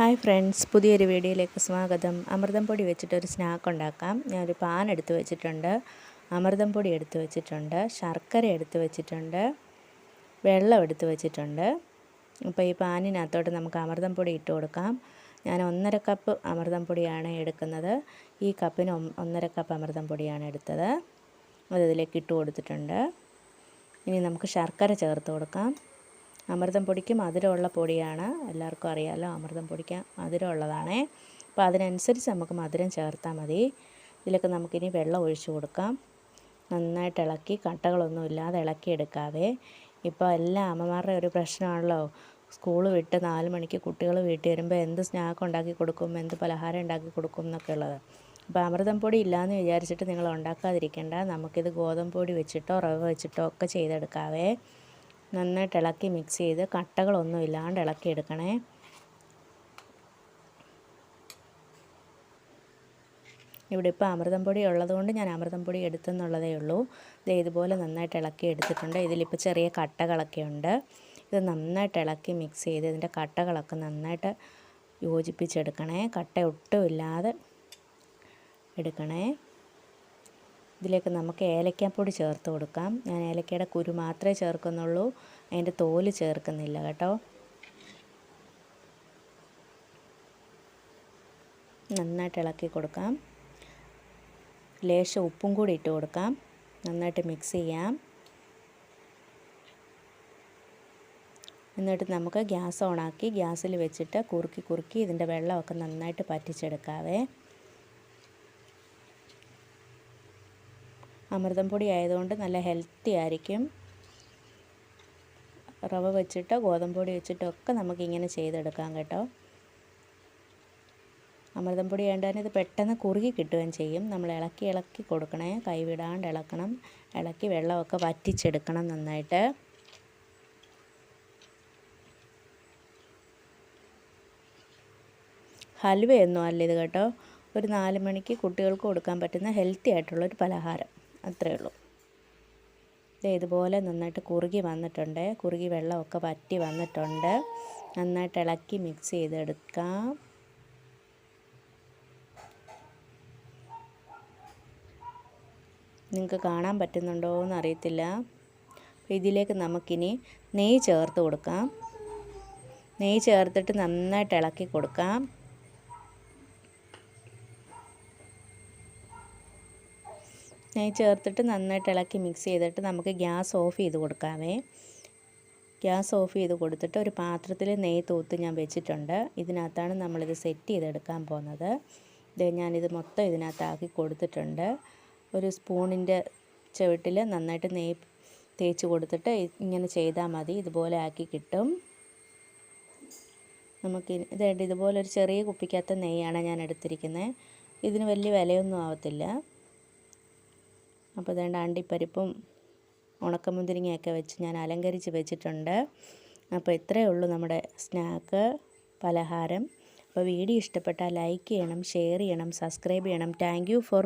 Hi friends പുതിയൊരു വീഡിയോയിലേക്ക് സ്വാഗതം. അമൃതം പൊടി വെച്ചിട്ടൊരു സ്നാക്ക് ഉണ്ടാക്കാം. ഞാനൊരു പാൻ എടുത്ത് വെച്ചിട്ടുണ്ട്. അമൃതം പൊടി എടുത്ത് വെച്ചിട്ടുണ്ട്. ശർക്കര എടുത്ത് വെച്ചിട്ടുണ്ട്. വെള്ളം എടുത്ത് വെച്ചിട്ടുണ്ട്. അപ്പോൾ ഈ പാനിനകത്തോട്ട് നമുക്ക് അമൃതം പൊടി ഇട്ട് കൊടുക്കാം. ഞാൻ ഒന്നര കപ്പ് അമൃതം പൊടിയാണ് എടുക്കുന്നത്. ഈ കപ്പിന് ഒന്നര കപ്പ് അമൃതം പൊടിയാണ് എടുത്തത്. അത് ഇതിലേക്ക് ഇട്ട് കൊടുത്തിട്ടുണ്ട്. ഇനി നമുക്ക് ശർക്കര ചേർത്ത് കൊടുക്കാം. അമൃതം പൊടിക്ക് മധുരമുള്ള പൊടിയാണ്. എല്ലാവർക്കും അറിയാമല്ലോ അമൃതം പൊടിക്ക് മധുരമുള്ളതാണേ. അപ്പോൾ അതിനനുസരിച്ച് നമുക്ക് മധുരം ചേർത്താൽ മതി. ഇതിലൊക്കെ നമുക്കിനി വെള്ളം ഒഴിച്ചു കൊടുക്കാം. നന്നായിട്ട് ഇളക്കി കട്ടകളൊന്നും ഇല്ലാതെ ഇളക്കിയെടുക്കാവേ ഇപ്പോൾ എല്ലാ അമ്മമാരുടെ ഒരു പ്രശ്നമാണല്ലോ. സ്കൂൾ വിട്ട് നാല് മണിക്ക് കുട്ടികൾ വീട്ടിൽ വരുമ്പോൾ എന്ത് സ്നാക്ക് ഉണ്ടാക്കി കൊടുക്കും എന്ത് പലഹാരം ഉണ്ടാക്കി കൊടുക്കും എന്നൊക്കെ ഉള്ളത്. അപ്പോൾ അമൃതം പൊടി ഇല്ലയെന്ന് വിചാരിച്ചിട്ട് നിങ്ങൾ ഉണ്ടാക്കാതിരിക്കേണ്ട. നമുക്കിത് ഗോതമ്പ് പൊടി വെച്ചിട്ടോ റവ വെച്ചിട്ടോ ഒക്കെ ചെയ്തെടുക്കാവേ. നന്നായിട്ട് ഇളക്കി മിക്സ് ചെയ്ത് കട്ടകളൊന്നും ഇല്ലാണ്ട് ഇളക്കി എടുക്കണേ. ഇവിടെ ഇപ്പോൾ അമൃതം പൊടി ഉള്ളതുകൊണ്ട് ഞാൻ അമൃതം പൊടി എടുത്തെന്നുള്ളതേ ഉള്ളൂ. ഇത് ഇതുപോലെ നന്നായിട്ട് ഇളക്കി എടുത്തിട്ടുണ്ട്. ഇതിലിപ്പോൾ ചെറിയ കട്ടകളൊക്കെ ഉണ്ട്. ഇത് നന്നായിട്ട് ഇളക്കി മിക്സ് ചെയ്ത് ഇതിന്റെ കട്ടകളൊക്കെ നന്നായിട്ട് യോജിപ്പിച്ചെടുക്കണേ. കട്ട ഒട്ടും ഇല്ലാതെ എടുക്കണേ. ഇതിലേക്ക് നമുക്ക് ഏലക്കാപ്പൊടി ചേർത്ത് കൊടുക്കാം. ഞാൻ ഏലക്കയുടെ കുരു മാത്രമേ ചേർക്കുന്നുള്ളൂ. അതിന്റെ തോൽ ചേർക്കുന്നില്ല കേട്ടോ. നന്നായിട്ട് ഇളക്കി കൊടുക്കാം. ലേശം ഉപ്പും കൂടി ഇട്ട് കൊടുക്കാം. നന്നായിട്ട് മിക്സ് ചെയ്യാം. എന്നിട്ട് നമുക്ക് ഗ്യാസ് ഓണാക്കി ഗ്യാസിൽ വെച്ചിട്ട് കുറുക്കി കുറുക്കി ഇതിന്റെ വെള്ളമൊക്കെ നന്നായിട്ട് പറ്റിച്ചെടുക്കാവേ. അമൃതം പൊടി ആയതുകൊണ്ട് നല്ല ഹെൽത്തി ആയിരിക്കും. റവ വെച്ചിട്ട് ഗോതമ്പ് പൊടി വെച്ചിട്ടൊക്കെ നമുക്കിങ്ങനെ ചെയ്തെടുക്കാം കേട്ടോ. അമൃതം പൊടി വേണ്ടാൻ ഇത് പെട്ടെന്ന് കുറുകി കിട്ടുകയും ചെയ്യും. നമ്മൾ ഇളക്കി ഇളക്കി കൊടുക്കണേ കൈവിടാണ്ട് ഇളക്കണം. ഇളക്കി വെള്ളമൊക്കെ വറ്റിച്ചെടുക്കണം നന്നായിട്ട്. ഹൽവയൊന്നും അല്ല ഇത് കേട്ടോ. ഒരു നാല് മണിക്ക് കുട്ടികൾക്ക് കൊടുക്കാൻ പറ്റുന്ന ഹെൽത്തി ആയിട്ടുള്ളൊരു പലഹാരം. അത്രയേ ഉള്ളൂ. ഇതുപോലെ നന്നായിട്ട് കുറുകി വന്നിട്ടുണ്ട്. കുറുകി വെള്ളമൊക്കെ വറ്റി വന്നിട്ടുണ്ട്. നന്നായിട്ട് ഇളക്കി മിക്സ് ചെയ്തെടുക്കാം. നിങ്ങൾക്ക് കാണാൻ പറ്റുന്നുണ്ടോ എന്ന് അറിയത്തില്ല ഇതിലേക്ക് നമുക്കിനി നെയ്യ് ചേർത്ത് കൊടുക്കാം. നെയ്യ് ചേർത്തിട്ട് നന്നായിട്ട് ഇളക്കി കൊടുക്കാം. നെയ്യ് ചേർത്തിട്ട് നന്നായിട്ട് ഇളക്കി മിക്സ് ചെയ്തിട്ട് നമുക്ക് ഗ്യാസ് ഓഫ് ചെയ്ത് കൊടുക്കാമേ ഗ്യാസ് ഓഫ് ചെയ്ത് കൊടുത്തിട്ട് ഒരു പാത്രത്തിൽ നെയ്യ് തൂത്ത് ഞാൻ വെച്ചിട്ടുണ്ട്. ഇതിനകത്താണ് നമ്മളിത് സെറ്റ് ചെയ്തെടുക്കാൻ പോകുന്നത്. ഇത് ഞാനിത് മൊത്തം ഇതിനകത്താക്കി കൊടുത്തിട്ടുണ്ട്. ഒരു സ്പൂണിന്റെ ചവിട്ടിൽ നന്നായിട്ട് നെയ്യ് തേച്ച് കൊടുത്തിട്ട് ഇങ്ങനെ ചെയ്താൽ മതി. ഇതുപോലെ ആക്കി കിട്ടും. നമുക്ക് ഇതേ ഇതുപോലെ ഒരു ചെറിയ കുപ്പിക്കകത്ത് നെയ്യാണ് ഞാൻ എടുത്തിരിക്കുന്നത്. ഇതിന് വലിയ വിലയൊന്നും ആവത്തില്ല. അപ്പോൾ ഇതേണ്ട അണ്ടിപ്പരിപ്പും ഉണക്കമുന്തിരിങ്ങയൊക്കെ വെച്ച് ഞാൻ അലങ്കരിച്ച് വെച്ചിട്ടുണ്ട്. അപ്പോൾ ഇത്രയേ ഉള്ളൂ നമ്മുടെ സ്നാക്ക് പലഹാരം. അപ്പോൾ വീഡിയോ ഇഷ്ടപ്പെട്ടാൽ ലൈക്ക് ചെയ്യണം ഷെയർ ചെയ്യണം സബ്സ്ക്രൈബ് ചെയ്യണം. Thank for